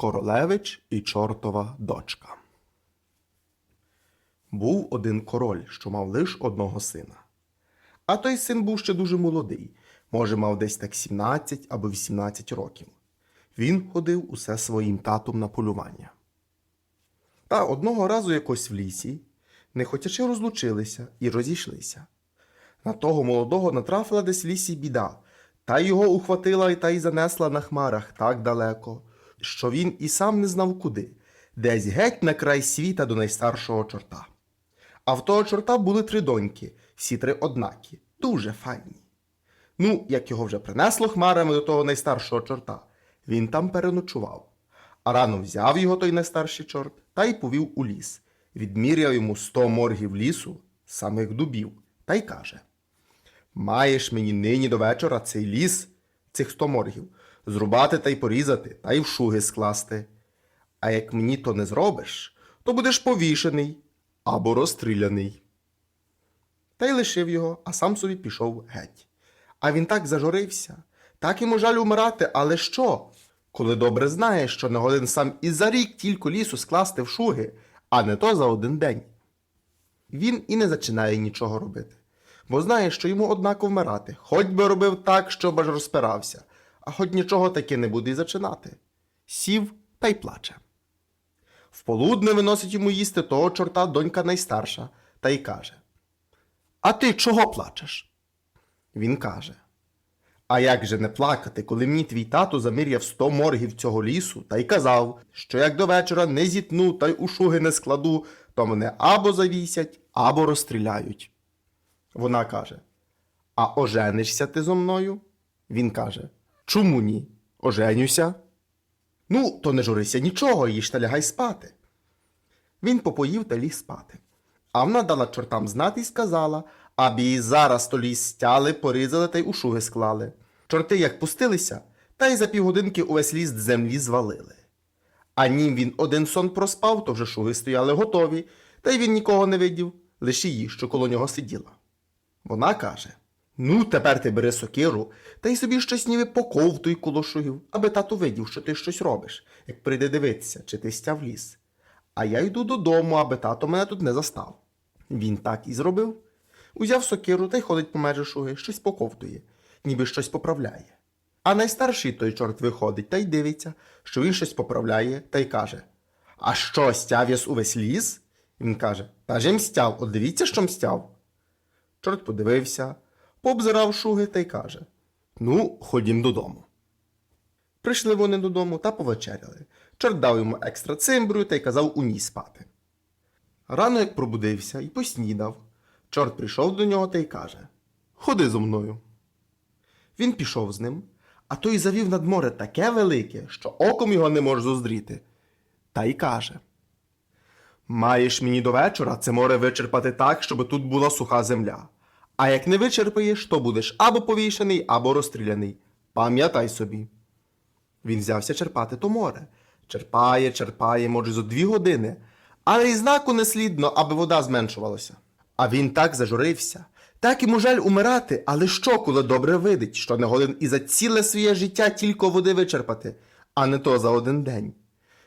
Королевич і чортова дочка. Був один король, що мав лиш одного сина. А той син був ще дуже молодий, може, мав десь так 17 або 18 років. Він ходив усе своїм татом на полювання. Та одного разу якось в лісі, не хотячи розлучилися і розійшлися. На того молодого натрафила десь в лісі біда, та його ухватила та й занесла на хмарах так далеко, що він і сам не знав куди, десь геть на край світа до найстаршого чорта. А в того чорта були три доньки, всі три однакі, дуже файні. Ну, як його вже принесло хмарами до того найстаршого чорта, він там переночував. А рано взяв його той найстарший чорт та й повів у ліс, відміряв йому сто моргів лісу, самих дубів, та й каже: Маєш мені нині до вечора цей ліс, цих сто моргів, зрубати та й порізати, та й в шуги скласти. А як мені то не зробиш, то будеш повішений або розстріляний. Та й лишив його, а сам собі пішов геть. А він так зажурився, так йому жаль умирати, але що? Коли добре знає, що не годин сам і за рік тільки лісу скласти в шуги, а не то за один день. Він і не зачинає нічого робити, бо знає, що йому однаково вмирати, хоч би робив так, щоб аж розпирався, а хоч нічого таки не буде й зачинати. Сів та й плаче. В полудне виносить йому їсти того чорта донька найстарша, та й каже: А ти чого плачеш? Він каже: А як же не плакати, коли мені твій тато заміряв сто моргів цього лісу та й казав, що як до вечора не зітну та й у шуги не складу, то мене або завісять, або розстріляють. Вона каже: А оженишся ти зо мною? Він каже: Чому ні? Оженюся. Ну, то не журися нічого, їж та лягай спати. Він попоїв та ліг спати. А вона дала чортам знати й сказала, аби її зараз то ліс стяли, порізали та й у шуги склали. Чорти як пустилися, та й за півгодинки увесь ліс землі звалили. А нім він один сон проспав, то вже шуги стояли готові, та й він нікого не видів, лише її, що коло нього сиділа. Вона каже: Ну, тепер ти бери сокиру, та й собі щось ніби поковтуй коло шугів, аби тато видів, що ти щось робиш, як прийде дивитися, чи ти стяв ліс. А я йду додому, аби тато мене тут не застав. Він так і зробив. Узяв сокиру та й ходить по межі шуги, щось поковтує, ніби щось поправляє. А найстарший той чорт виходить та й дивиться, що він щось поправляє, та й каже: А що, стяв я увесь ліс? Він каже: Та же мстяв, от дивіться, що мстяв. Чорт подивився, пообзирав шуги та й каже: Ну, ходім додому. Прийшли вони додому та повечеряли. Чорт дав йому екстра цимбру та й казав у ній спати. Рано як пробудився і поснідав. Чорт прийшов до нього та й каже: Ходи зо мною. Він пішов з ним, а той завів над море таке велике, що оком його не може зуздріти. Та й каже: Маєш мені до вечора це море вичерпати так, щоб тут була суха земля. А як не вичерпаєш, то будеш або повішений, або розстріляний. Пам'ятай собі. Він взявся черпати то море. Черпає, черпає, може, зо дві години, але й знаку не слідно, аби вода зменшувалася. А він так зажурився, так йому жаль умирати, але що, коли добре видить, що не годен і за ціле своє життя тільки води вичерпати, а не то за один день.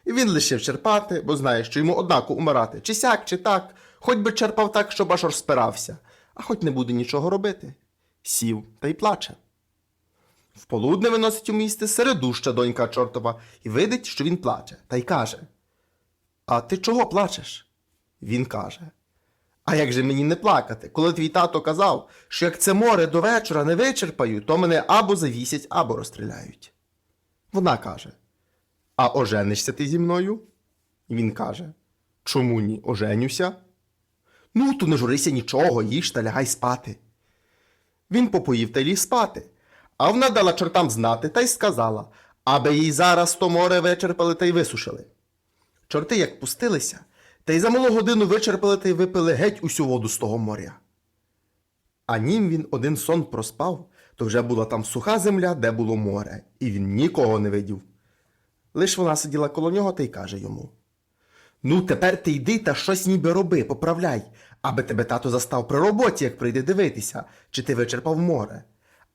І він лишив черпати, бо знає, що йому однако умирати, чи сяк, чи так, хоч би черпав так, щоб аж розпирався, а хоч не буде нічого робити. Сів та й плаче. В полудне виносить у місті середуща донька чортова і видить, що він плаче, та й каже: А ти чого плачеш? Він каже: А як же мені не плакати, коли твій тато казав, що як це море до вечора не вичерпаю, то мене або завісять, або розстріляють. Вона каже: А оженишся ти зі мною? Він каже: Чому ні? Оженюся? Ну, то не журися нічого, їж та лягай спати. Він попоїв та ліг спати. А вона дала чортам знати та й сказала, аби їй зараз то море вичерпали та й висушили. Чорти як пустилися, та й за малу годину вичерпали та й випили геть усю воду з того моря. А нім він один сон проспав, то вже була там суха земля, де було море, і він нікого не видів. Лиш вона сиділа коло нього та й каже йому: Ну, тепер ти йди та щось ніби роби, поправляй, аби тебе тато застав при роботі, як прийде дивитися, чи ти вичерпав море.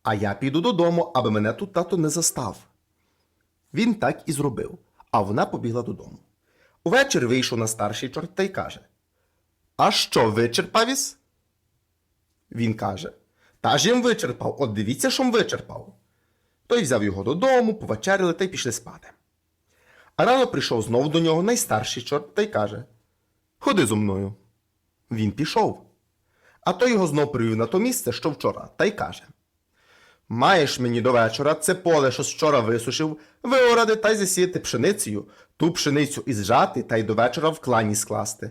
А я піду додому, аби мене тут тато не застав. Він так і зробив. а вона побігла додому. Увечері вийшов на старший чорт та й каже: А що, вичерпав іс? Він каже: Та ж їм вичерпав, от дивіться, що вичерпав. Той взяв його додому, повечеряли та й пішли спати. А рано прийшов знову до нього найстарший чорт та й каже: Ходи зо мною. Він пішов. А той його знов привів на то місце, що вчора, та й каже: Маєш мені до вечора це поле, що вчора висушив, виоради та й засіяти пшеницею, ту пшеницю і зжати та й до вечора в клані скласти.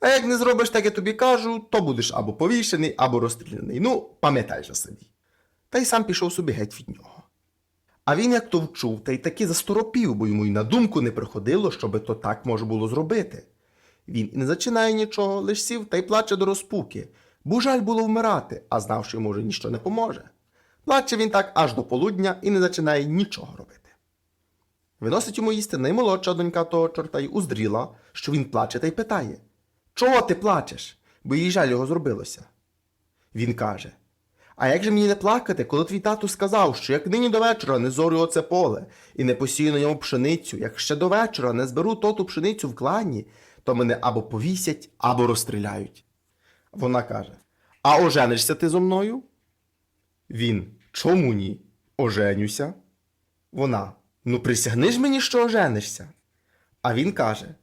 А як не зробиш, так я тобі кажу, то будеш або повішений, або розстріляний. Ну, пам'ятай же собі. Та й сам пішов собі геть від нього. А він як то вчув, та й таки засторопів, бо йому й на думку не приходило, щоби то так може було зробити. Він і не зачинає нічого, лиш сів та й плаче до розпуки, бо жаль було вмирати, а знав, що йому вже ніщо не поможе. Плаче він так аж до полудня і не зачинає нічого робити. Виносить йому їсти наймолодша донька того чорта й уздріла, що він плаче та й питає Чого ти плачеш? Бо їй жаль його зробилося. Він каже А як же мені не плакати, коли твій тато сказав, що як нині до вечора не зорю оце поле і не посію на ньому пшеницю, як ще до вечора не зберу тоту пшеницю в клані, то мене або повісять, або розстріляють. Вона каже: А оженишся ти зо мною? Він чому ні? Оженюся. Вона. Ну, присягни ж мені, що оженишся. А він каже: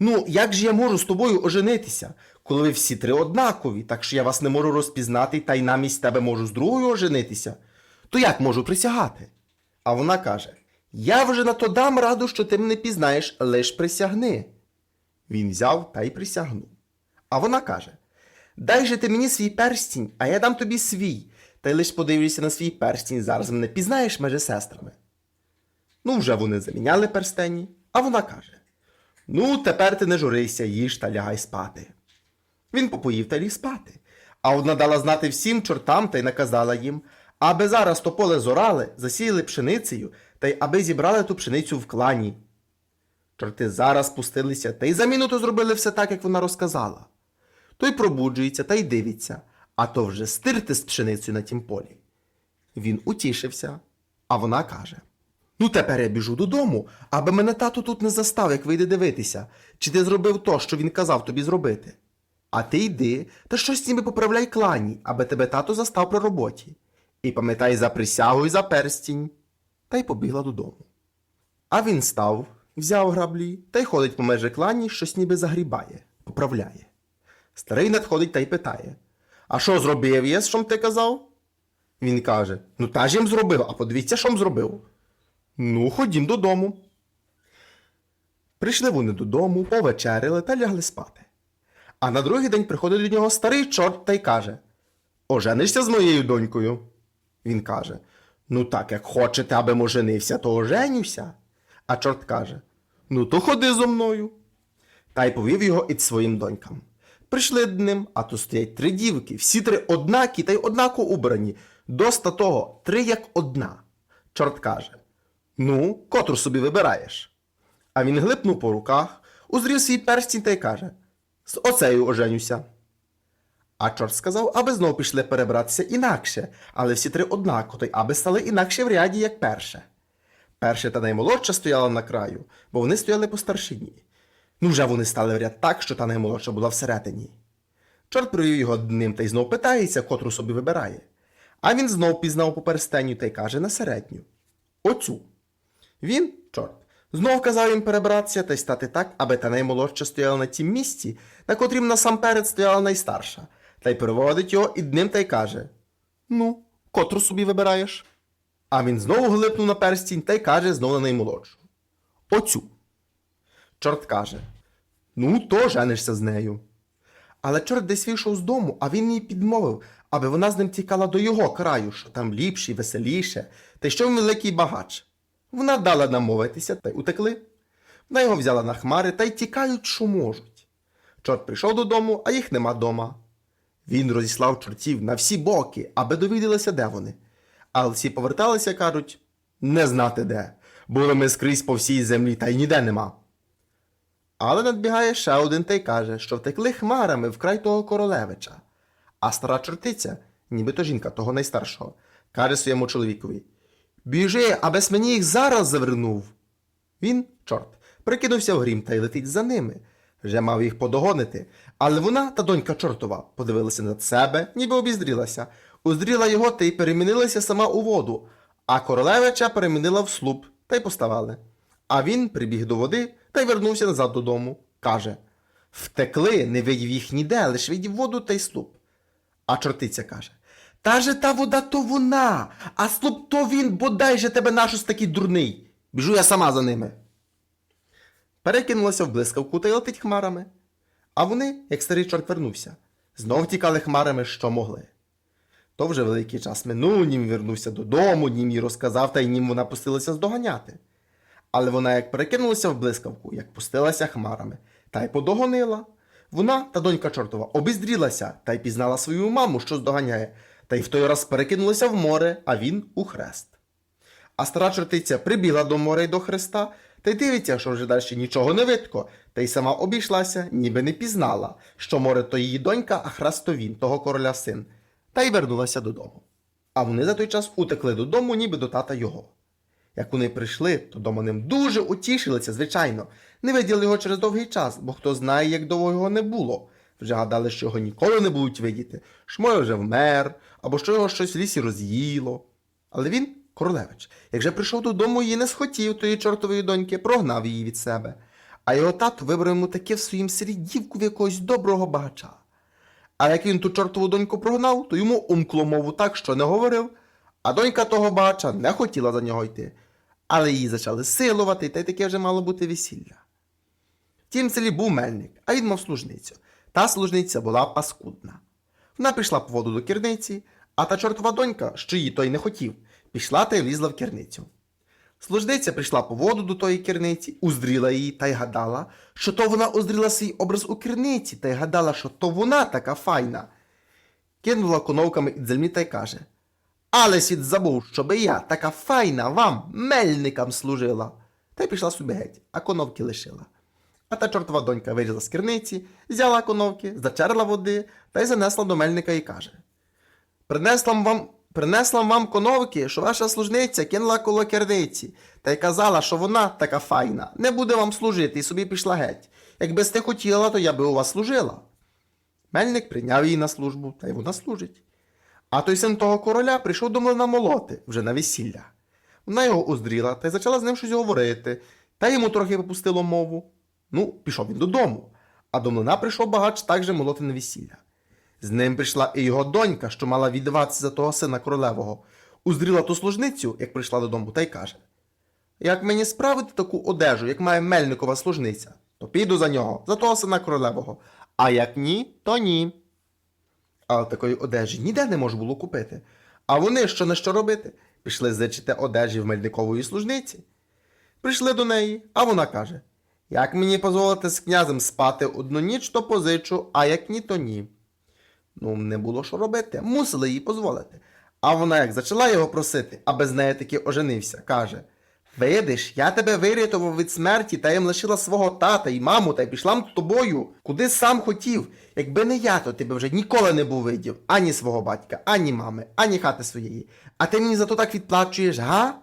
Ну, як же я можу з тобою оженитися, коли ви всі три однакові, так що я вас не можу розпізнати, та й намість тебе можу з другою оженитися, то як можу присягати? А вона каже: Я вже на то дам раду, що ти мене пізнаєш, лиш присягни. Він взяв та й присягнув. А вона каже: Дай же ти мені свій перстінь, а я дам тобі свій, та й лиш подивлюся на свій перстінь, зараз мене пізнаєш межи сестрами. Ну, вже вони заміняли перстені, а вона каже: Ну, тепер ти не журися, їж та лягай спати. Він попоїв та ліг спати. А одна дала знати всім чортам та й наказала їм, аби зараз то поле зорали, засіяли пшеницею, та й аби зібрали ту пшеницю в клані. Чорти зараз спустилися та й за минуту зробили все так, як вона розказала. Той пробуджується та й дивиться, а то вже стирти з пшеницею на тім полі. Він утішився, а вона каже: Ну, тепер я біжу додому, аби мене тато тут не застав, як вийде дивитися, чи ти зробив то, що він казав тобі зробити. А ти йди та щось ніби поправляй клані, аби тебе тато застав при роботі. І пам'ятай за присягу і за перстінь. Та й побігла додому. А він став, взяв граблі та й ходить по межі клані, щось ніби загрібає, поправляє. Старий надходить та й питає: А що зробив я, що ти казав? Він каже: Ну та ж їм зробив, а подивіться, що зробив. Ну, ходім додому. Прийшли вони додому, повечеряли та лягли спати. А на другий день приходить до нього старий чорт та й каже: Оженишся з моєю донькою? Він каже: Ну, так як хочете, аби оженився, то оженюся. А чорт каже: Ну, то ходи зо мною. Та й повів його із своїм донькам. Прийшли до ним, а то стоять три дівки, всі три однакі та й однаково убрані. Доста того, три як одна. Чорт каже: Ну, котру собі вибираєш? А він глипнув по руках, узрів свій перстінь та й каже: З оцею оженюся. А чорт сказав, аби знов пішли перебратися інакше, але всі три однаково, та й аби стали інакше в ряді, як перше. Перша та наймолодша стояла на краю, бо вони стояли по старшині. Ну, вже вони стали в ряд так, що та наймолодша була всередині. Чорт привів його ним та й знов питається, котру собі вибирає. А він знов пізнав по перстеню та й каже на середню. Оцю. Він, чорт, знов казав їм перебратися та й стати так, аби та наймолодша стояла на тім місці, на котрім насамперед стояла найстарша, та й переводить його і ним та й каже: Ну, котру собі вибираєш? А він знову глипнув на перстінь та й каже знову на наймолодшу. Оцю. Чорт каже: Ну, то женишся з нею. Але чорт десь вийшов з дому, а він їй підмовив, аби вона з ним тікала до його краю, що там ліпше веселіше, та й що він великий багач. Вона дала намовитися та й утекли. Вона його взяла на хмари та й тікають, що можуть. Чорт прийшов додому, а їх нема дома. Він розіслав чортів на всі боки, аби довідалися, де вони. Але всі поверталися, кажуть, не знати де. Були ми скрізь по всій землі, та й ніде нема. Але надбігає ще один та й каже, що втекли хмарами вкрай того королевича. А стара чортиця, нібито жінка того найстаршого, каже своєму чоловікові: Біжи, абес мені їх зараз завернув. Він, чорт, прикинувся в грім та й летить за ними. Вже мав їх подогонити, але вона та донька чортова подивилася над себе, ніби обіздрілася, уздріла його та й перемінилася сама у воду, а королевича перемінила в слуп та й поставали. А він прибіг до води та й вернувся назад додому. Каже Втекли, не видів їх ніде, лиш видів воду та й слуп. А чортиця каже Та же та вода то вона, а слуп то він, бодай же тебе нашос такий дурний. Біжу я сама за ними. Перекинулася в блискавку та й летить хмарами. А вони, як старий чорт вернувся, знов тікали хмарами, що могли. То вже великий час минув, нім вернувся додому, нім їй розказав, та й нім вона пустилася здоганяти. Але вона як перекинулася в блискавку, як пустилася хмарами, та й подогонила. Вона та донька чортова обіздрілася та й пізнала свою маму, що здоганяє, та й в той раз перекинулася в море, а він у хрест. А стара чортиця прибіла до моря й до хреста, та й дивиться, що вже далі нічого не видко, та й сама обійшлася, ніби не пізнала, що море то її донька, а хрест то він, того короля син, та й вернулася додому. А вони за той час утекли додому, ніби до тата його. Як вони прийшли, то дома ним дуже утішилися, звичайно. Не виділи його через довгий час, бо хто знає, як довго його не було. Вже гадали, що його ніколи не будуть видіти, моє вже вмер, або що його щось в лісі роз'їло. Але він, королевич, як же прийшов додому і не схотів тої чортової доньки, прогнав її від себе. А його тато вибрав йому таке в своїм селі дівку в якогось доброго багача. А як він ту чортову доньку прогнав, то йому умкло мову так, що не говорив, а донька того багача не хотіла за нього йти. Але її почали силувати, та й таке вже мало бути весілля. В тім селі був мельник, а він мав служницю. Та служниця була паскудна. Вона пішла по воду до керниці, а та чортова донька, що її той не хотів, пішла та й влізла в керницю. Служниця прийшла по воду до тої керниці, уздріла її та й гадала, що то вона уздріла свій образ у керниці, та й гадала, що то вона така файна. Кинула коновками із землі та й каже Але світ забув, щоби я, така файна, вам, мельникам служила. Та й пішла собі геть, а коновки лишила. А та чортова донька вилізла з керниці, взяла коновки, зачерла води та й занесла до мельника і каже Принесла вам, принесла вам коновки, що ваша служниця кинула коло керниці, та й казала, що вона така файна, не буде вам служити, і собі пішла геть. Якби сте хотіла, то я би у вас служила. Мельник прийняв її на службу, та й вона служить. А той син того короля прийшов до млина молоти вже на весілля. Вона його уздріла та й почала з ним щось говорити, та йому трохи попустило мову. Ну, пішов він додому, а до млина прийшов багач так же молоти на весілля. З ним прийшла і його донька, що мала віддаватися за того сина королевого, уздріла ту служницю, як прийшла додому, та й каже: Як мені справити таку одежу, як має мельникова служниця, то піду за нього, за того сина королевого, а як ні, то ні. Але такої одежі ніде не можна було купити. А вони що на що робити? Пішли зичити одежі в мельникової служниці. Прийшли до неї, а вона каже: Як мені дозволити з князем спати одну ніч, то позичу, а як ні, то ні. Ну, не було що робити, мусили їй дозволити. А вона, як почала його просити, а без неї таки оженився, каже: Видиш, я тебе вирятував від смерті та їм лишила свого тата і маму, та й пішла з тобою, куди сам хотів. Якби не я, то ти б вже ніколи не був видів ані свого батька, ані мами, ані хати своєї. А ти мені за то так відплачуєш, га?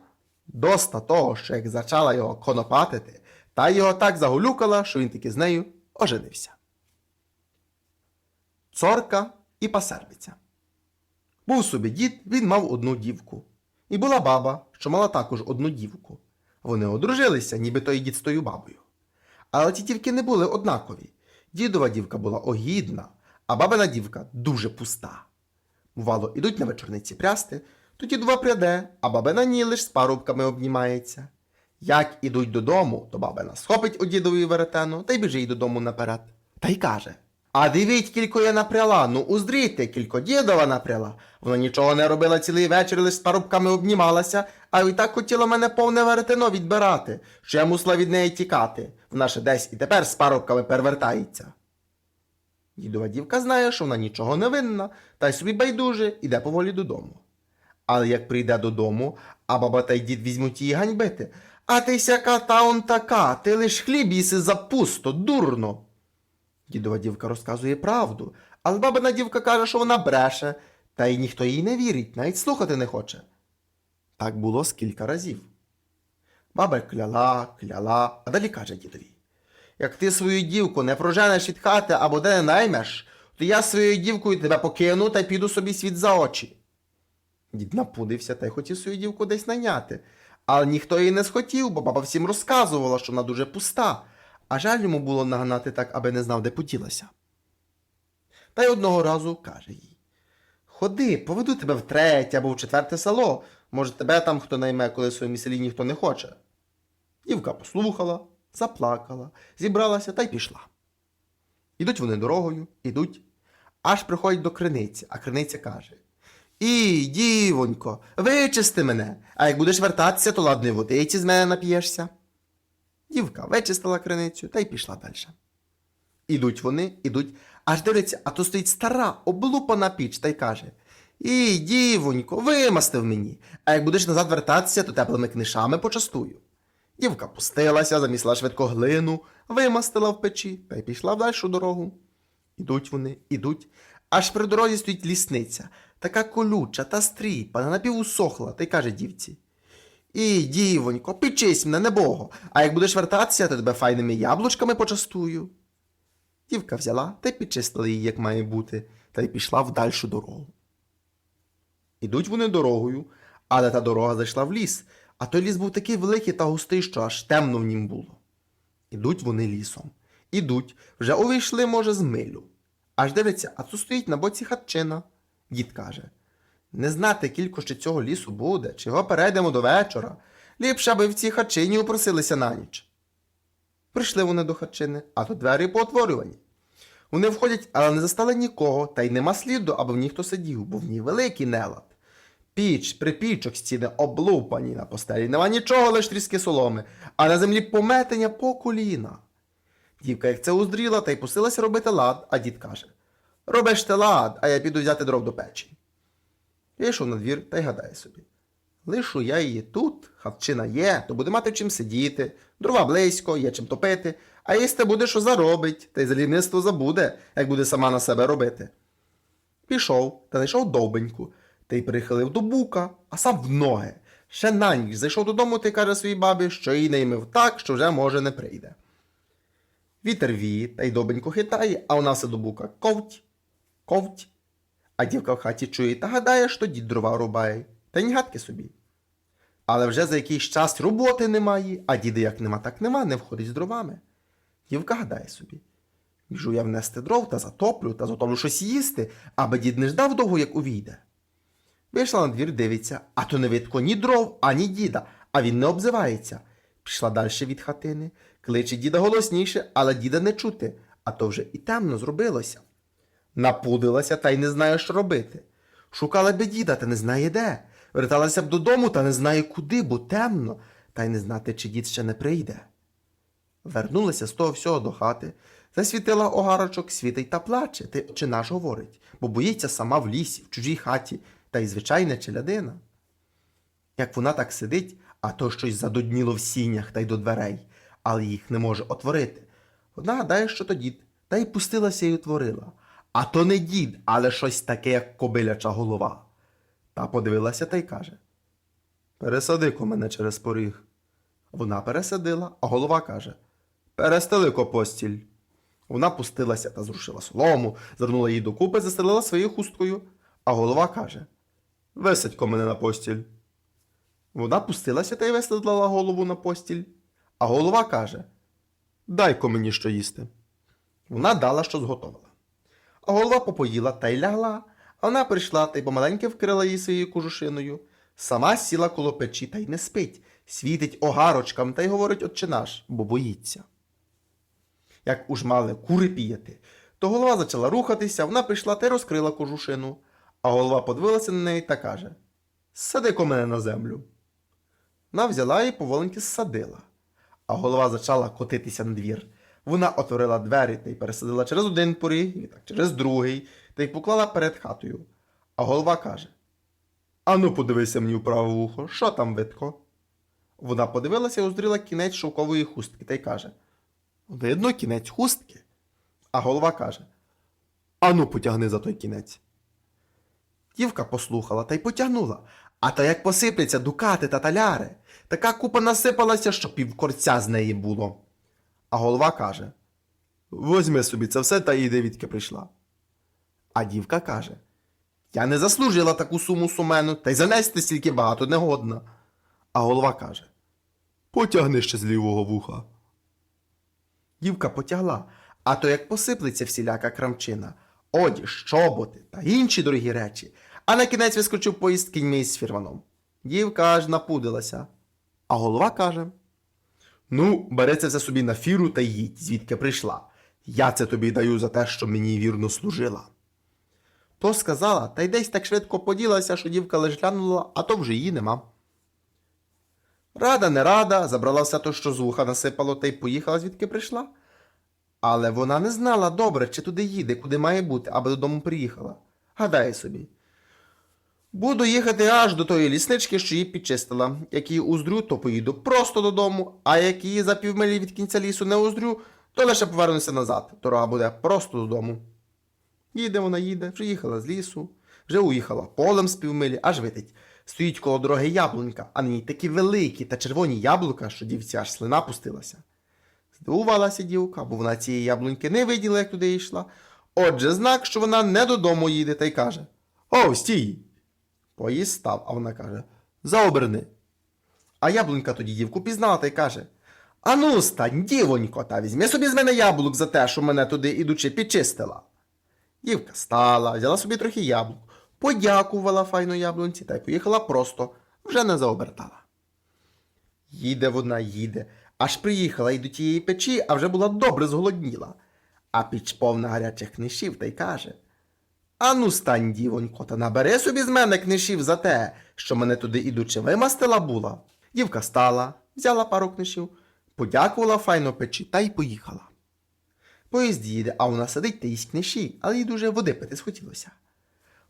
Доста того, що як зачала його конопатити, та його так загулюкала, що він таки з нею оженився. Цорка і пасербиця. Був собі дід, він мав одну дівку. І була баба, що мала також одну дівку. Вони одружилися, ніби той дід з тою бабою. Але ті дівки не були однакові. Дідова дівка була огідна, а бабина дівка дуже пуста. Бувало, ідуть на вечорниці прясти, то дідова пряде, а бабина ні лиш з парубками обнімається. Як ідуть додому, то бабина схопить у дідової веретену та й біжить додому наперед. Та й каже: А дивіть, кілько я напряла, ну уздрійте, кілько дідова напряла. Вона нічого не робила цілий вечір, лиш з парубками обнімалася, а і так хотіла мене повне веретено відбирати, що я мусила від неї тікати. Вона ще десь і тепер з парубками перевертається. Дідова дівка знає, що вона нічого не винна, та й собі байдуже іде поволі додому. Але як прийде додому, а баба та й дід візьмуть її ганьбити. А ти сяка та он така, ти лиш хліб їси за пусто, дурно. Дідова дівка розказує правду, але бабина дівка каже, що вона бреше, та й ніхто їй не вірить, навіть слухати не хоче. Так було з разів. Баба кляла, кляла, а далі каже дідові. Як ти свою дівку не проженеш від хати або де не наймеш, то я своєю дівкою тебе покину та піду собі світ за очі. Дід напудився та й хотів свою дівку десь найняти. Але ніхто її не схотів, бо баба всім розказувала, що вона дуже пуста, а жаль йому було нагнати так, аби не знав, де поділася. Та й одного разу каже їй: Ходи, поведу тебе в третє або в четверте село. Може, тебе там хто найме, коли в своєму селі ніхто не хоче. Дівка послухала, заплакала, зібралася та й пішла. Ідуть вони дорогою, ідуть, аж приходять до криниці, а криниця каже: І, дівонько, вичисти мене, а як будеш вертатися, то ладної водиці з мене нап'єшся. Дівка вичистила криницю та й пішла далі. Ідуть вони, ідуть, аж дивляться, а то стоїть стара, облупана піч та й каже: І, дівонько, вимастив мені, а як будеш назад вертатися, то теплими книжами почастую. Дівка пустилася, замісила швидко глину, вимастила в печі та й пішла в дальшу дорогу. Ідуть вони, ідуть, аж при дорозі стоїть лісниця, така колюча та стріпана, напівусохла, та й каже дівці. І, дівонько, печись мене, небого, а як будеш вертатися, то тебе файними яблучками почастую. Дівка взяла та й підчистила її, як має бути, та й пішла в дальшу дорогу. Ідуть вони дорогою, але та дорога зайшла в ліс, а той ліс був такий великий та густий, що аж темно в нім було. Ідуть вони лісом. Ідуть, вже увійшли, може, з милю. Аж дивиться, а тут стоїть на боці хатчина. Дід каже: Не знати, кілько ще цього лісу буде, чи його перейдемо до вечора. Ліпше, аби в цій хатчині упросилися на ніч. Прийшли вони до хатчини, а тут двері поотворювані. Вони входять, але не застали нікого, та й нема сліду, аби в ній хто сидів, бо в ній великий нелад. Піч, припічок стіни облупані на постелі, нема нічого, лиш тріски соломи, а на землі пометення по коліна. Дівка, як це уздріла, та й пустилася робити лад, а дід каже: Робиш ти лад, а я піду взяти дров до печі. Вийшов на двір та й гадає собі. Лишу я її тут, хатчина є, то буде мати чим сидіти, дрова близько, є чим топити, а їсти буде, що заробить, та й за лівництво забуде, як буде сама на себе робити. Пішов та знайшов довбеньку, та й прихилив до бука, а сам в ноги. Ще на ніч зайшов додому й каже своїй бабі, що її наймив так, що вже може не прийде. Вітер віє, та й добенько хитає, а вона все до бука ковть, ковть. А дівка в хаті чує та гадає, що дід дрова рубає, та ні гадки собі. Але вже за якийсь час роботи немає, а діда як нема, так нема, не входить з дровами. Дівка гадає собі. Біжу я внести дров та затоплю, та затоплю щось їсти, аби дід не ждав довго, як увійде. Вийшла на двір, дивиться, а то не видко ні дров, ані діда, а він не обзивається. Пішла далі від хатини, кличе діда голосніше, але діда не чути, а то вже і темно зробилося. Напудилася та й не знає, що робити. Шукала би діда, та не знає де. Верталася б додому, та не знає куди, бо темно, та й не знати, чи дід ще не прийде. Вернулася з того всього до хати, засвітила огарочок, світить та плаче, ти чи наш говорить, бо боїться сама в лісі, в чужій хаті, та й звичайна челядина. Як вона так сидить, а то щось задудніло в сінях та й до дверей, але їх не може отворити. Вона гадає, що то дід, та й пустилася й отворила. А то не дід, але щось таке, як кобиляча голова. Та подивилася та й каже: Пересади-ко мене через поріг. Вона пересадила, а голова каже: Перестели-ко постіль. Вона пустилася та зрушила солому, звернула її докупи, застелила своєю хусткою, а голова каже: Висадь-ко мене на постіль. Вона пустилася та й висадила голову на постіль, а голова каже: Дай-ко мені що їсти. Вона дала, що зготовила. Голова попоїла та й лягла, вона прийшла та й помаленьки вкрила її своєю кожушиною. Сама сіла коло печі та й не спить, світить огарочкам та й говорить отче наш, бо боїться. Як уж мали кури піяти, то голова почала рухатися, вона прийшла та й розкрила кожушину, а голова подивилася на неї та каже: Сади ко мене на землю. Вона взяла і поволеньки ссадила, а голова почала котитися на двір. Вона отворила двері та й пересадила через один поріг, і так через другий, та й поклала перед хатою. А голова каже: Ану, подивися мені в праве вухо, що там видко? Вона подивилася і уздріла кінець шовкової хустки та й каже: Видно, кінець хустки. А голова каже: Ану, потягни за той кінець. Дівка послухала та й потягнула. А та як посипляться дукати та таляри, Така купа насипалася, що півкорця з неї було. А голова каже: Возьми собі це все та йди, відки прийшла. А дівка каже: Я не заслужила таку суму сумену, та й занести стільки багато не годна. А голова каже: Потягни ще з лівого вуха. Дівка потягла, а то як посиплеться всіляка крамчина, одіж, чоботи та інші дорогі речі, а на кінець вискочив поїзд кіньми із фірманом. Дівка аж напудилася. А голова каже: Ну, бери це все собі на фіру та їдь, звідки прийшла. Я це тобі даю за те, що мені вірно служила. То сказала, та й десь так швидко поділася, що дівка лиш глянула, а то вже її нема. Рада не рада, забрала все то, що з вуха насипало, та й поїхала, звідки прийшла. Але вона не знала добре, чи туди їде, куди має бути, аби додому приїхала. Гадає собі. Буду їхати аж до тої ліснички, що її підчистила. Як її уздрю, то поїду просто додому, а як її за півмилі від кінця лісу не уздрю, то лише повернуся назад. Дорога буде просто додому. Їде вона їде, вже їхала з лісу, вже уїхала полем з півмилі, аж витить. Стоїть коло дороги яблунька, а на ній такі великі та червоні яблука, що дівці аж слина пустилася. Здивувалася дівка, бо вона цієї яблуньки не виділа, як туди йшла. Отже, знак, що вона не додому їде, та й каже: О, стій! Поїзд став, а вона каже: Заоберни. А яблунька тоді дівку пізнала та й каже: Ану, стань, дівонько, та візьми собі з мене яблук за те, що мене туди ідучи підчистила. Дівка стала, взяла собі трохи яблук, подякувала файно яблунці та й поїхала просто, вже не заобертала. Їде вона, їде, аж приїхала й до тієї печі, а вже була добре зголодніла. А піч повна гарячих книжів та й каже: Ану, стань, дівонько, та набери собі з мене книжів за те, що мене туди ідучи вимастила була. Дівка стала, взяла пару книжів, подякувала файно печі та й поїхала. Поїзд їде, а вона сидить та їсть книжі, але їй дуже води пити схотілося.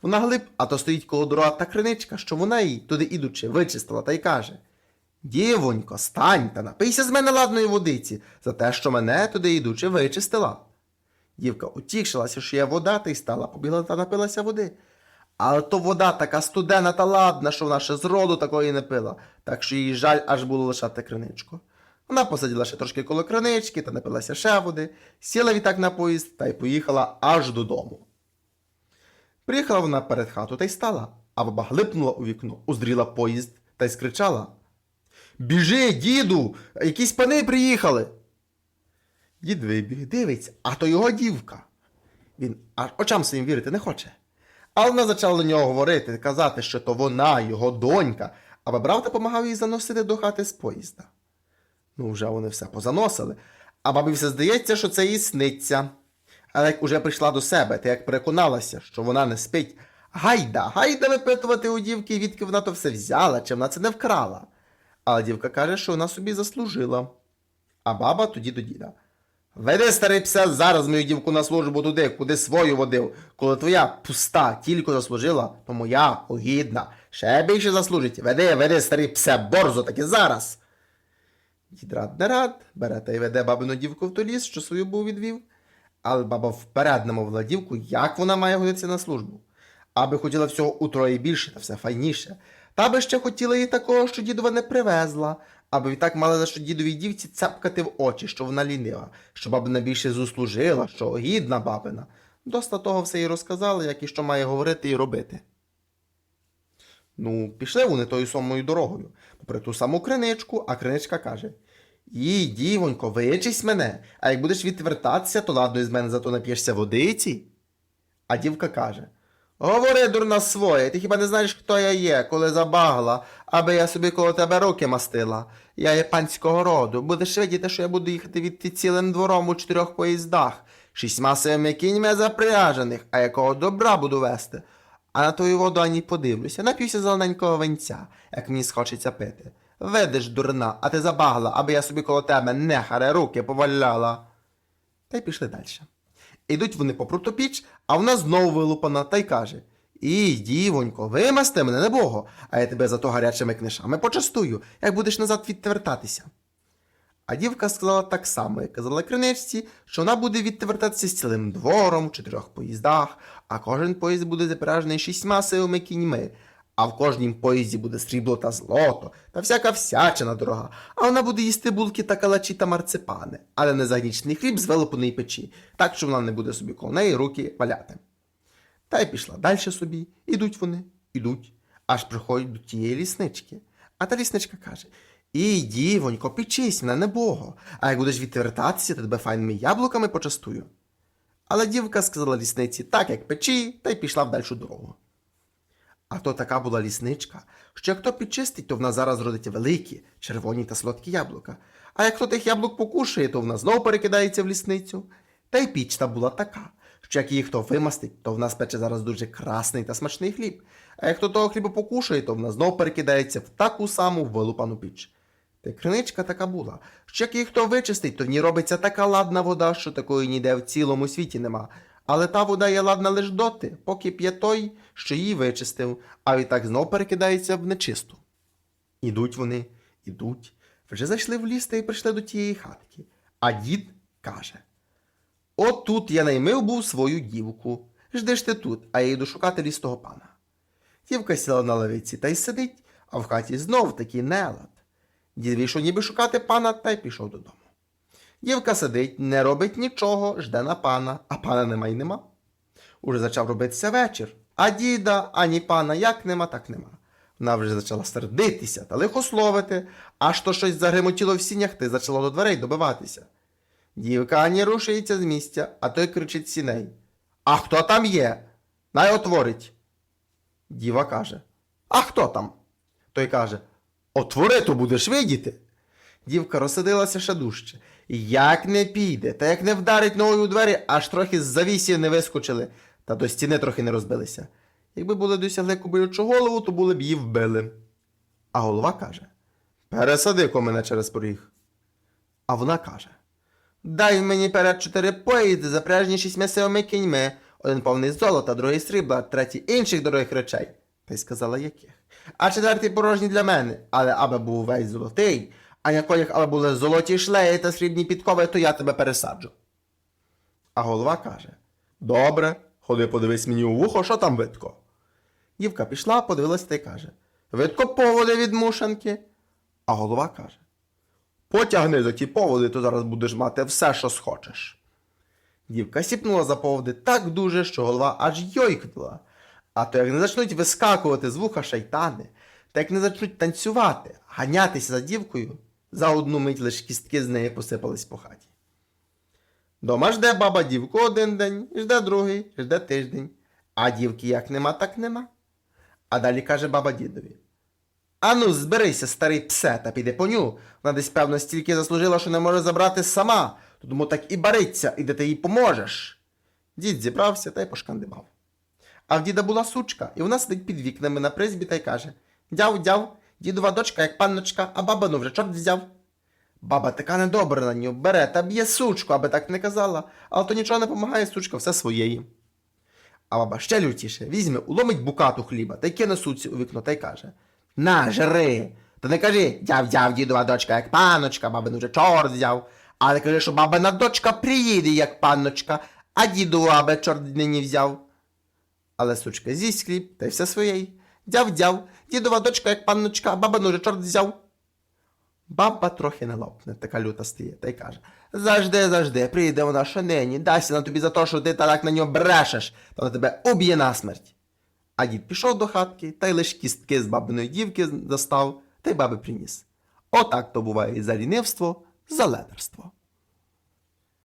Вона глиб, а то стоїть коло дорога та криничка, що вона їй, туди ідучи, вичистила та й каже: Дівонько, стань та напийся з мене ладної водиці за те, що мене туди ідучи вичистила. Дівка утішилася, що є вода, та й стала, побігла та напилася води. Але то вода така студена та ладна, що вона ще з роду такої не пила, так що їй жаль аж було лишати криничку. Вона посиділа ще трошки коло кринички та напилася ще води, сіла відтак на поїзд та й поїхала аж додому. Приїхала вона перед хату та й стала, а баба глипнула у вікно, уздріла поїзд та й скричала. Біжи, діду, якісь пани приїхали. Дід вибіг, дивиться, а то його дівка. Він аж очам своїм вірити не хоче. Але вона почала до нього говорити, казати, що то вона, його донька, а бабрав та помагав їй заносити до хати з поїзда. Ну, вже вони все позаносили, а бабі все здається, що це їй сниться. Але як уже прийшла до себе, та як переконалася, що вона не спить, гайда, гайда випитувати у дівки, відки вона то все взяла, чи вона це не вкрала. Але дівка каже, що вона собі заслужила. А баба тоді до діда. Веди, старий псе, зараз мою дівку на службу туди, куди свою водив. Коли твоя пуста тільки заслужила, то моя огідна. Ще більше заслужить. Веди, веди, старий псе, борзо таки зараз. Дід рад не рад, бере та й веде бабину дівку в той ліс, що свою був відвів. Але баба вперед намовила дівку, як вона має годитися на службу. Аби хотіла всього утроє більше та все файніше. Та би ще хотіла їй такого, що дідова не привезла, аби відтак мала за що дідовій дівці цапкати в очі, що вона лінива, що бабина більше заслужила, що гідна бабина. Доста того все їй розказали, як і що має говорити і робити. Ну, пішли вони тою самою дорогою, попри ту саму криничку, а криничка каже: Їй, дівонько, вичись мене, а як будеш відвертатися, то ладно із мене зато нап'єшся водиці. А дівка каже: Говори, дурна своє, ти хіба не знаєш, хто я є, коли забагла, аби я собі коло тебе руки мастила. Я є панського роду. Будеш видіти, що я буду їхати від цілим двором у чотирьох поїздах, шістьма сивими кіньми запряжених, а якого добра буду вести. А на твою воду ані подивлюся, нап'юся зелененького венця, як мені схочеться пити. Видиш, дурна, а ти забагла, аби я собі коло тебе нехаре руки поваляла. Та й пішли далі. Ідуть вони по прутопіч, а вона знову вилупана та й каже: І, дівонько, вимасти мене небого, а я тебе зато гарячими книжами почастую, як будеш назад відвертатися. А дівка сказала так само, як казала криничці, що вона буде відвертатися з цілим двором в чотирьох поїздах, а кожен поїзд буде запряжений шістьма силами кіньми, А в кожнім поїзді буде срібло та злото, та всяка всячина дорога, а вона буде їсти булки та калачі та марципани, але не загнічений хліб з вилопаної печі, так що вона не буде собі коло неї руки валяти. Та й пішла далі собі. Ідуть вони, ідуть, аж приходять до тієї ліснички. А та лісничка каже: І, дівонько, печись мене небого, а як будеш відвертатися, то тебе файними яблуками почастую. Але дівка сказала лісниці так, як печі, та й пішла в дальшу дорогу. А то така була лісничка, що як хто підчистить, то вона зараз родить великі, червоні та солодкі яблука. А як хто тих яблук покушає, то вона знов перекидається в лісницю. Та й піч та була така, що як її хто вимастить, то вона спече зараз дуже красний та смачний хліб. А як хто того хліба покушає, то вона знов перекидається в таку саму вилупану піч. Та криничка така була, що як її хто вичистить, то в ній робиться така ладна вода, що такої ніде в цілому світі нема. Але та вода є ладна лиш доти, поки п'є той, що її вичистив, а відтак знов перекидається в нечисту. Ідуть вони, ідуть, вже зайшли в ліс та й прийшли до тієї хатки. А дід каже: От тут я наймив був свою дівку. Жди ж ти тут, а я йду шукати лістого пана. Дівка сіла на лавиці та й сидить, а в хаті знов такий нелад. Дід вийшов ніби шукати пана та й пішов додому. Дівка сидить, не робить нічого, жде на пана, а пана нема й нема. Уже почав робитися вечір, а діда, ані пана як нема, так нема. Вона вже почала сердитися та лихословити, аж то щось загримотіло в сінях та й почало до дверей добиватися. Дівка ані рушується з місця, а той кричить сіней. А хто там є? Най отворить. Діва каже: А хто там? Той каже: Отвори, то будеш видіти. Дівка розсадилася ще дужче. Як не піде, та як не вдарить ногою у двері, аж трохи з завісів не вискочили, та до стіни трохи не розбилися. Якби були досягли кобилючу голову, то були б її вбили. А голова каже: Пересади ко мене через поріг. А вона каже: Дай мені перед чотири поїзди, запряжені шістьма сивими кіньми, один повний золота, другий срібла, третій інших дорогих речей. Та й сказала яких. А четвертий порожній для мене, але аби був весь золотий, а на аби були золоті шлеї та срібні підкови, то я тебе пересаджу. А голова каже: Добре, ходи подивись мені у вухо, що там видко. Дівка пішла, подивилась та й каже: Видко поводи від мушанки. А голова каже: Потягни за ті поводи, то зараз будеш мати все, що схочеш. Дівка сіпнула за поводи так дуже, що голова аж йойкнула. А то як не почнуть вискакувати з вуха шайтани, та як не почнуть танцювати, ганятися за дівкою, за одну мить лиш кістки з неї посипались по хаті. Дома жде баба дівку один день, жде другий, жде тиждень, а дівки як нема, так нема. А далі каже баба дідові. Ану, зберися, старий псе, та піди по ню. Вона десь, певно, стільки заслужила, що не може забрати сама, то тому так і бариться, і де ти їй поможеш. Дід зібрався та й пошкандибав. А в діда була сучка, і вона сидить під вікнами на призбі та й каже: Дяв, дяв, дідова дочка, як панночка, а баба ну вже чорт взяв. Баба така недобра на нього, бере та б'є сучку, аби так не казала, але то нічого не помагає, сучка все своєї. А баба ще лютіше, візьме, уломить букату хліба та й кине суці у вікно та й каже: На, жри! Та не кажи, дяв, дяв, дідова дочка, як панночка, бабин вже чорт взяв. Але кажи, що бабина дочка приїде, як панночка, а діду аби чорт нині взяв. Але сучка з'їсть хліб та й все своєї. Дяв, дяв, дідова дочка, як панночка, баба вже чорт взяв. Баба трохи не лопне, така люта стає, та й каже: Завжди, завжди, прийде вона що нині, дасть вона тобі за те, що ти так на нього брешеш, то вона тебе уб'є насмерть. А дід пішов до хатки, та й лиш кістки з бабиної дівки достав, та й баби приніс. Отак то буває і за лінивство, за ледерство.